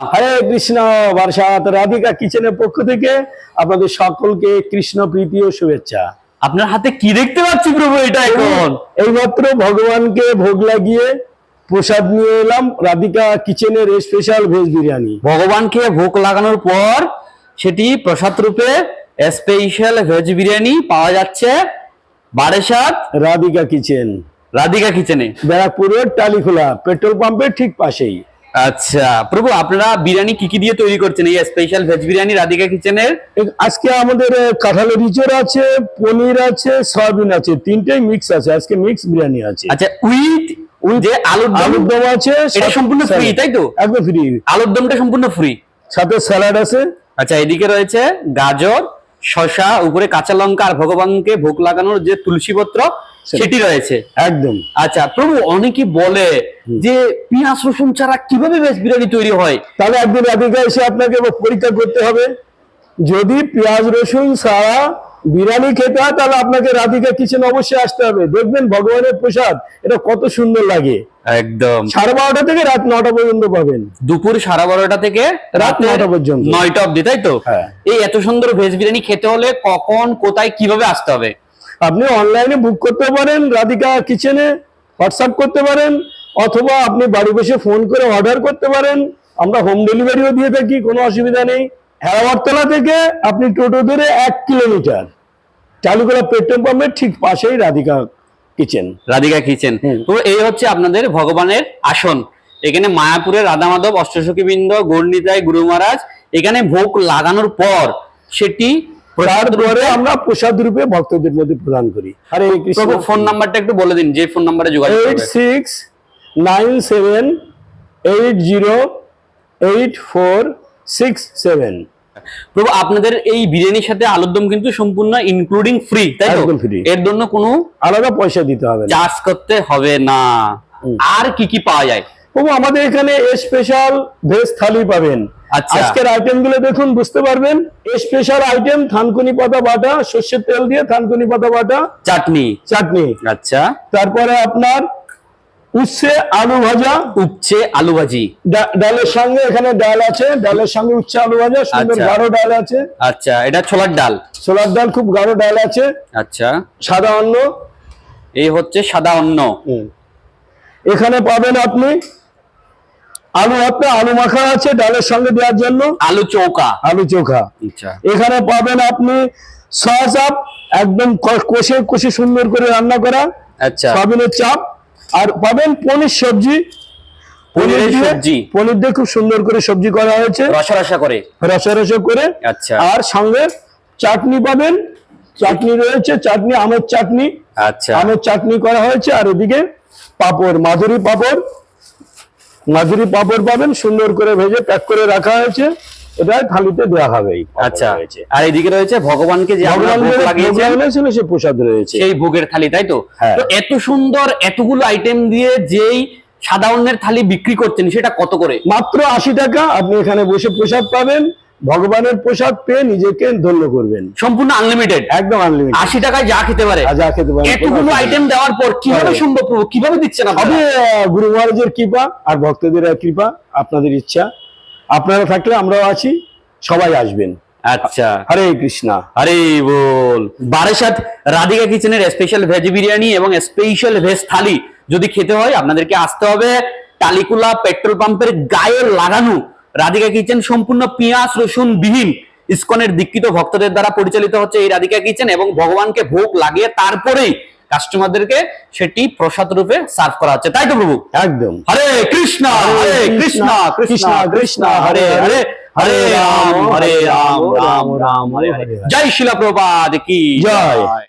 হরে কৃষ্ণ বর্ষাত রাধিকা কিচেনের পক্ষ থেকে আপনাদের সকলকে কৃষ্ণ প্রীতি ও শুভেচ্ছা। আপনার হাতে কি দেখতে পাচ্ছি প্রভু এটা এখন? এইমাত্র ভগবানকে ভোগ লাগিয়ে প্রসাদ নিয়ে এলাম রাধিকা কিচেনের স্পেশাল ভেজ বিরিয়ানি। ভগবানকে ভোগ লাগানোর পর সেটি প্রসাদ রূপে স্পেশাল ভেজ বিরিয়ানি পাওয়া যাচ্ছে বারেসাত রাধিকা কিচেন। রাধিকা কিচেনে। ব্যারাকপুরের টালিখোলা পেট্রোল পাম্পের ঠিক পাশেই। আচ্ছা প্রভু আপনারা বিরিয়ানি কি কি দিয়ে তৈরি করছেন? এই স্পেশাল ভেজ বিরিয়ানি রাধিকা কিচেনের আজকে আমাদের কাঁঠালের ইঁচড় আছে পনির আছে সয়াবিন আছে তিনটেই মিক্স আছে। আজকে মিক্স বিরিয়ানি আছে। আচ্ছা উইথ যে আলুর দম আলুর দম আছে এটা সম্পূর্ণ ফ্রি তাই তো? একদম ফ্রি আলুর দমটা সম্পূর্ণ ফ্রি সাথে স্যালাড আছে। আচ্ছা এদিকে রয়েছে গাজর শসা উপরে কাঁচা লঙ্কা আর ভগবানকে ভোগ লাগানোর যে তুলসী পত্র সেটি রয়েছে। একদম। আচ্ছা প্রভু অনেকে বলে যে পিঁয়াজ রসুন ছাড়া কীভাবে ভেজ বিরিয়ানি তৈরি হয়? তাহলে একদম এসে আপনাকে পরীক্ষা করতে হবে। যদি পেঁয়াজ রসুন ছাড়া বিরিয়ানি খেতে হয় তাহলে আপনাকে রাধিকা কিচেন অবশ্যই আসতে হবে। দেখবেন ভগবানের প্রসাদ এটা কত সুন্দর লাগে। একদম। সাড়ে বারোটা থেকে রাত নটা পর্যন্ত পাবেন। দুপুর সাড়ে বারোটা থেকে রাত নটা পর্যন্ত। নয়টা অব্দি তাই তো? হ্যাঁ। এই এত সুন্দর ভেজ বিরিয়ানি খেতে হলে কখন কোথায় কীভাবে আসতে হবে? আপনি অনলাইনে বুক করতে পারেন রাধিকা কিচেনে হোয়াটসঅ্যাপ করতে পারেন অথবা আপনি বাড়ি বসে ফোন করে অর্ডার করতে পারেন। আমরা হোম ডেলিভারিও দিয়ে থাকি কোনো অসুবিধা নেই। হেরাবারতলা থেকে আপনি টোটো ধরে এক কিলোমিটার। চালুকলা পেট্রোল পাম্পের ঠিক পাশেই রাধিকা কিচেন। রাধিকা কিচেন। তো এই হচ্ছে আপনাদের ভগবানের আসন। এখানে মায়াপুরের রাধা মাধব অষ্টসখীবৃন্দ গৌরনীতায় গুরু মহারাজ এখানে ভোগ লাগানোর পর সেটি তারপরে আমরা প্রসাদ রূপে ভক্তদের মধ্যে প্রদান করি। আরে প্রভু ফোন নাম্বারটা একটু বলে দিন যে ফোন নাম্বারে যোগাযোগ eight six nine seven eight zero eight four six seven প্রভু আপনাদের এই বিরিয়ানির সাথে আলুর দম কিন্তু সম্পূর্ণ ইনক্লুডিং ফ্রি তাই একদম। এর জন্য কোনো আলাদা পয়সা দিতে হবে না। চার্জ করতে হবে না। আর কি কি পাওয়া যায়? প্রভু আমাদের এখানে স্পেশাল ভেজ থালি পাবেন। আচ্ছা। আজকের আইটেমগুলো দেখুন বুঝতে পারবেন? স্পেশাল আইটেম থানকুনি পাতা বাটা সর্ষের তেল দিয়ে থানকুনি পাতা বাটা চাটনি। চাটনি। আচ্ছা। তারপরে আপনার উচ্ছে আলু ভাজা। উচ্ছে আলু ভাজি। ডালের সঙ্গে এখানে ডাল আছে। ডালের সঙ্গে উচ্ছে আলু ভাজা সুন্দর আচ্ছা। গাঢ় ডাল আছে। আচ্ছা এটা ছোলার ডাল। ছোলার ডাল খুব গাঢ় ডাল আছে। আচ্ছা। সাদা অন্ন। এই হচ্ছে সাদা অন্ন। এখানে পাবেন আপনি আলু আপনি আলু মাখা আছে ডালের সঙ্গে দেওয়ার জন্য। আলু চৌকা। আলু চোখা আচ্ছা। এখানে পাবেন আপনি সয়া চাপ একদম কষে কষে সুন্দর করে রান্না করা। আচ্ছা। সয়াবিনের চাপ। আর পাবেন পনির সবজি। পনিরের দিয়ে- সবজি। পনির দিয়ে খুব সুন্দর করে সবজি করা হয়েছে। রসা রসা করে। রসা রসা করে। আচ্ছা। আর সঙ্গে চাটনি পাবেন। চাটনি রয়েছে চাটনি আমের চাটনি। আচ্ছা। আমের চাটনি করা হয়েছে। আর এদিকে পাপড় মাধুরী পাপড়। মাধুরী পাপড় পাবেন সুন্দর করে ভেজে প্যাক করে রাখা হয়েছে। এটা থালিতে দেওয়া হবে আচ্ছা। আর এদিকে রয়েছে ভগবানকে যে লাগিয়েছেন সে প্রসাদ রয়েছে। সেই ভোগের থালি তাই তো? হ্যাঁ। তো এত সুন্দর এতগুলো আইটেম দিয়ে যেই অন্নের থালি বিক্রি করছেন সেটা কত করে? মাত্র আশি টাকা আপনি এখানে বসে প্রসাদ পাবেন ভগবানের প্রসাদ পেয়ে নিজেকে ধন্য করবেন। সম্পূর্ণ আনলিমিটেড একদম আনলিমিটেড আশি টাকায় যা খেতে পারে। যা খেতে পারেন এতগুলো আইটেম দেওয়ার পর কীভাবে হ্যাঁ। সম্ভব কীভাবে দিচ্ছেন গুরু মহারাজের কৃপা আর ভক্তদের কৃপা আপনাদের ইচ্ছা। আপনারা থাকলে আমরাও আছি সবাই আসবেন। আচ্ছা। হরে কৃষ্ণা। আরে বল। বারাসাত রাধিকা কিচেনের স্পেশাল ভেজ বিরিয়ানি এবং স্পেশাল ভেজ থালি যদি খেতে হয় আপনাদেরকে আসতে হবে টালিকুলা পেট্রোল পাম্পের গায়ে লাগানো রাধিকা কিচেন সম্পূর্ণ পেঁয়াজ রসুন বিহীন ইস্কনের দীক্ষিত ভক্তদের দ্বারা পরিচালিত হচ্ছে এই রাধিকা কিচেন এবং ভগবানকে ভোগ লাগিয়ে তারপরেই কাস্টমারদেরকে সেটি প্রসাদ রূপে সার্ভ করা হচ্ছে। তাই তো প্রভু? একদম। হরে কৃষ্ণ হরে কৃষ্ণ কৃষ্ণ কৃষ্ণ হরে হরে হরে রাম হরে রাম রাম রাম হরে হরে জয় শিলা প্রপাদ কি জয়।